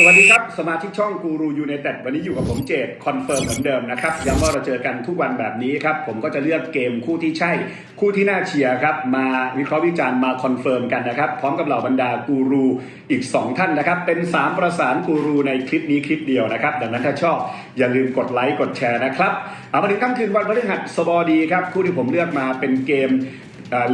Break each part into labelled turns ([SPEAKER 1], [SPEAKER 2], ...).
[SPEAKER 1] สวัสดีครับ สมาชิกช่องกูรูยูเนเต็ดวันนี้อยู่กับผมเจดคอนเฟิร์มเหมือนเดิมนะครับย้ำว่าเราเจอกันทุกวันแบบนี้ครับ ผมก็จะเลือกเกมคู่ที่ใช่ คู่ที่น่าเชียร์ครับ มาวิเคราะห์วิจารณ์มาคอนเฟิร์มกันนะครับ พร้อมกับเหล่าบรรดากูรูอีก 2 ท่านนะครับ เป็น 3 ประสานกูรูในคลิปนี้คลิปเดียวนะครับ ดังนั้นถ้าชอบอย่าลืมกดไลค์กดแชร์นะครับเอามาถึงค่ำคืนวันพฤหัสบดีครับคู่ที่ผมเลือกมาเป็นเกม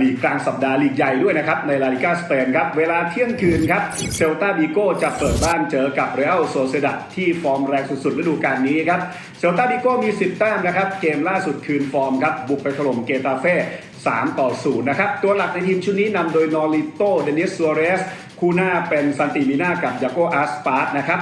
[SPEAKER 1] ลีกกลางสัปดาห์ลีกใหญ่ด้วยนะครับ ในลาลิกาสเปนครับ เวลาเที่ยงคืนครับเซลตาบิโกจะเปิดบ้านเจอกับเรอัลโซเซดัดที่ฟอร์มแรงสุดๆฤดูกาลนี้ครับเซลตาบิโกมี 10 แต้มนะครับ เกมล่าสุดคืนฟอร์มครับบุกไปถล่มเกตาเฟ่3 ต่อ 0 นะครับ ตัวหลักในทีมชุดนี้นำโดยนอริโตเดนิสซัวเรสคู่หน้าเป็นซันติมิน่ากับยาโกอาสปาร์ตนะครับ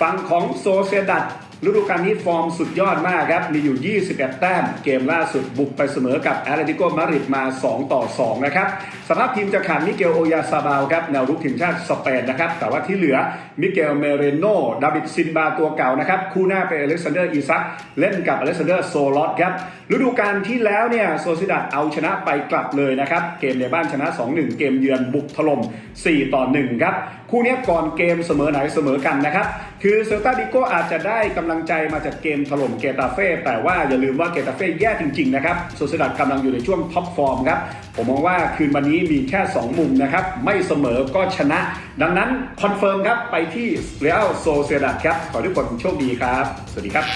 [SPEAKER 1] ฝั่งของโซเซดัดฤดูกาลนี้ฟอร์มสุดยอดมากครับ มีอยู่ 21 แต้ม เกมล่าสุดบุกไปเสมอกับแอตเลติโกมาริดมา 2 ต่อ 2 นะครับสภาพทีมจะขาดมิเกลโอยาซาบาลครับแนวรุกทีมชาติสเปนนะครับ แต่ว่าที่เหลือมิเกลเมเรโนดาวิดซินบาตัวเก่านะครับ คู่หน้าเป็นอเล็กซานเดอร์อีซักเล่นกับอเล็กซานเดอร์โซลอตครับฤดูกาลที่แล้วเนี่ยโซซิดัดเอาชนะไปกลับเลยนะครับ เกมในบ้านชนะ 2-1 เกมเยือนบุกถล่ม4ต่อ1ครับคู่นี้ก่อนเกมเสมอไหนเสมอกันนะครับคือเซลตาดิโกอาจจะได้กำลังใจมาจากเกมถล่มเกตาเฟ่แต่ว่าอย่าลืมว่าเกตาเฟ่แย่จริงๆนะครับโซเซดัดกำลังอยู่ในช่วงท็อปฟอร์มครับผมมองว่าคืนวันนี้มีแค่ 2 มุมนะครับไม่เสมอก็ชนะ ดังนั้นคอนเฟิร์มครับไปที่เรอัลโซเซดัดครับขอให้ทุกคนโชคดีครับ สวัสดีครับ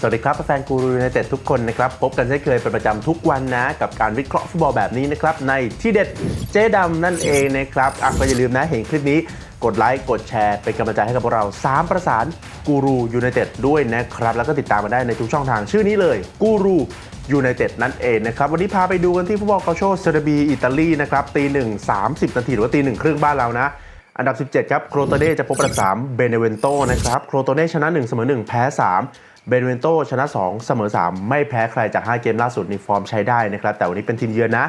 [SPEAKER 2] สวัสดีครับแฟนกูรูยูไนเต็ดทุกคนนะครับ พบกันเช่นเคยเป็นประจำทุกวันนะ กับการวิเคราะห์ฟุตบอลแบบนี้นะครับ ในที่เด็ดเจ๊ดำนั่นเองนะครับอะก็อย่าลืมนะเห็นคลิปนี้กดไลค์ กดแชร์เป็นกำลังใจให้กับพวกเรา 3 ประสานกูรูยูไนเต็ดด้วยนะครับ แล้วก็ติดตามมาได้ในทุกช่องทางชื่อนี้เลยกูรูยูไนเต็ดนั่นเองนะครับ วันนี้พาไปดูกันที่ฟุตบอลคาโชเซเรบีอิตาลีนะครับตีหนึ่งสามสิบนาทีหรือว่าตีหนึ่งครึ่งบ้านเรานะ อันดับ 17 ครับโครโตเน่จะพบกับ3เบเนเวนโตนะครับโครโตเน่ชนะ 1 เสมอ 1 แพ้ 3 เบเนเวนโตชนะ 2 เสมอ 3 ไม่แพ้ใครจาก 5 เกมล่าสุดในฟอร์มใช้ได้นะครับแต่วันนี้เป็นทีมเยือนนะ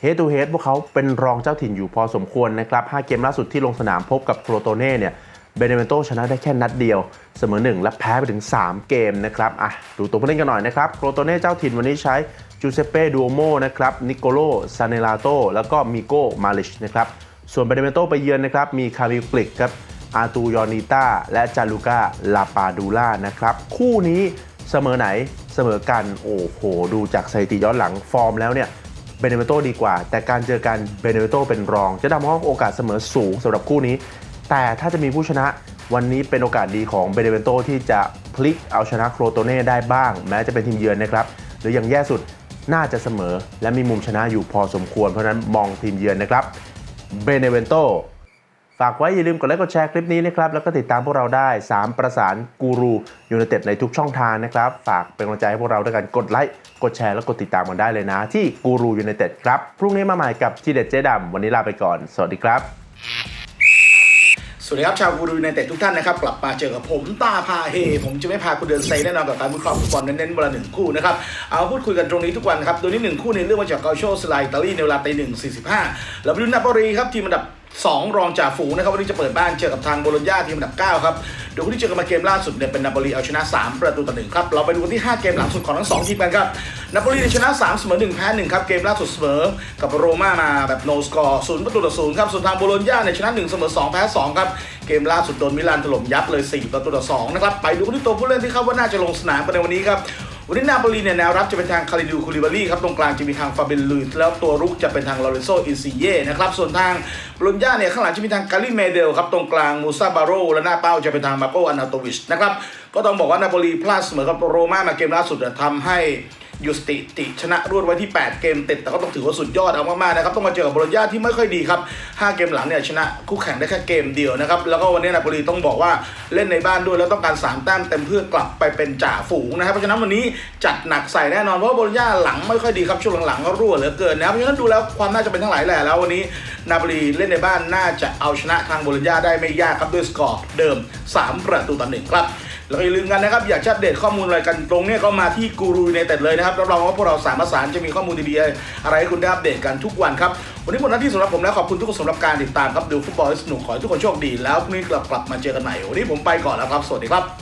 [SPEAKER 2] เฮด o ูเฮดพวกเขาเป็นรองเจ้าถิ่นอยู่พอสมควรนะครับ 5 เกมล่าสุดที่ลงสนามพบกับโครโตเน่เนี่ย เบเนเวนโตชนะได้แค่นัดเดียว เสมอ 1 และแพ้ไปถึง 3 เกมนะครับ อะ ดูตัวผู้เล่นกันหน่อยนะครับ โครโตเน่เจ้าถิ่นวันนี้ใช้จูเซเป้ดูโอโมนะครับ นิโกโลซานเนลาโต แล้วก็มิโก้มาลิชนะครับ ส่วนเบเนเวนโตไปเยือนนะครับ มีคาริกลิกครับอาตูยอนิต้าและจาลูกาลาปาดูล่านะครับ คู่นี้เสมอไหนเสมอกัน โอ้โห ดูจากสถิติย้อนหลังฟอร์มแล้วเนี่ย เบเนเวโตดีกว่า แต่การเจอกันเบเนเวโตเป็นรอง จะทำให้โอกาสเสมอสูงสำหรับคู่นี้ แต่ถ้าจะมีผู้ชนะวันนี้เป็นโอกาสดีของเบเนเวโตที่จะพลิกเอาชนะโครโตเน่ได้บ้าง แม้จะเป็นทีมเยือนนะครับ หรืออย่างแย่สุดน่าจะเสมอ และมีมุมชนะอยู่พอสมควรเพราะนั้นมองทีมเยือนนะครับเบเนเวโต ฝากไว้อย่าลืมกดไลค์กดแชร์คลิปนี้นะครับ แล้วก็ติดตามพวกเราได้ 3 ประสานกูรูยูไนเต็ดในทุกช่องทางนะครับ ฝากเป็นกำลังใจให้พวกเราด้วยกันกดไลค์กดแชร์แล้วกดติดตามกันได้เลยนะ ที่กูรูยูไนเต็ดครับ พรุ่งนี้มาใหม่กับทีเด็ดเจ๊ดำวันนี้ลาไปก่อน สวัสดีครับ
[SPEAKER 3] สวัสดีครับ ชาวกูรูในเต็ดทุกท่านนะครับ กลับมาเจอกับผมตาพาเฮ ผมจะไม่พาคุณเดินไซแน่นอนกับการวิเคราะห์ฟุตบอลเน้นๆวันละหนึ่งคู่นะครับ เอาพูดคุยกันตรงนี้ทุกวันครับ โดยนี้หนึ่งคู่ในเรื่องมาจากเกาโชสไลอิตาลีในเวลาตีหนึ่งสี่สิบห้าแล้วไปดูนาโปลีครับทีมอันดับ 2 รองจ่าฝูงนะครับวันนี้จะเปิดบ้านเจอกับทางโบโลญญาทีมอันดับ 9 ครับโดยคู่ที่เจอกันมาเกมล่าสุดเนี่ยเป็นนาโปลีเอาชนะ 3 ประตูต่อหนึ่งครับ เราไปดูกันที่ 5 เกมหลังสุดของทั้ง 2 ทีมกันครับนาโปลีชนะ 3 เสมอ1แพ้1ครับ เกมล่าสุดเสมอ กับโรม่ามาแบบโนสกอร์ศูนย์ประตูต่อศูนย์ครับส่วนทางโบโลญญาเนี่ยชนะ 1 เสมอ 2 แพ้ 2 ครับ เกมล่าสุดโดนมิลานถล่มยับเลย 4 ประตูต่อ2นะครับไปดูกันที่ตัวผู้เล่นที่คาดว่าน่าจะลงสนามกันในวันนี้ครับ วันนี้นาโปลีเนี่ยแนวรับจะเป็นทางคาริดูคูลิบารีครับตรงกลางจะมีทางฟาเบนลูสแล้วตัวรุกจะเป็นทางลอเรนโซอินซิเย่นะครับส่วนทางบลูนญ่าเนี่ยข้างหลังจะมีทางกาลิเมเดลครับตรงกลางมูซาบาโรและหน้าเป้าจะเป็นทางมาโกอานาโตวิชนะครับก็ต้องบอกว่านาโปลีพลาดเสมอกับโรม่ามาเกมล่าสุดทำให้ ยูสติติชนะรวดไว้ที่ 8 เกมติด แต่ก็ต้องถือว่าสุดยอดเอามากๆนะครับต้องมาเจอกับบรอนญาที่ไม่ค่อยดีครับ 5 เกมหลังเนี่ยชนะคู่แข่งได้แค่เกมเดียวนะครับแล้วก็วันนี้นาโปลีต้องบอกว่าเล่นในบ้านด้วยแล้วต้องการ3แต้มเต็มเพื่อกลับไปเป็นจ่าฝูงนะครับเพราะฉะนั้นวันนี้จัดหนักใส่แน่นอนเพราะว่าบรอนญาหลังไม่ค่อยดีครับช่วงหลังๆก็รั่วเหลือเกินนะเพราะฉะนั้นดูแล้วความน่าจะเป็นทั้งหลายแหล่แล้ววันนี้นาโปลีเล่นในบ้านน่าจะเอาชนะทางบรอนญาได้ไม่ยากครับด้วยสกอร์เดิม 3 ประตูต่อหนึ่งครับ แล้วก็อย่าลืมกันนะครับอยากอัปเดตข้อมูลอะไรกันตรงเนี้ยก็มาที่กูรูในเต็ดเลยนะครับรับรองว่าพวกเราสามประสารจะมีข้อมูลดีๆอะไรให้คุณได้อัปเดตกันทุกวันครับวันนี้หมดหน้าที่สำหรับผมแล้วขอบคุณทุกคนสำหรับการติดตามครับดูฟุตบอลให้สนุกขอให้ทุกคนโชคดีแล้วพรุ่งนี้กลับกลับมาเจอกันใหม่วันนี้ผมไปก่อนแล้วครับสวัสดีครับ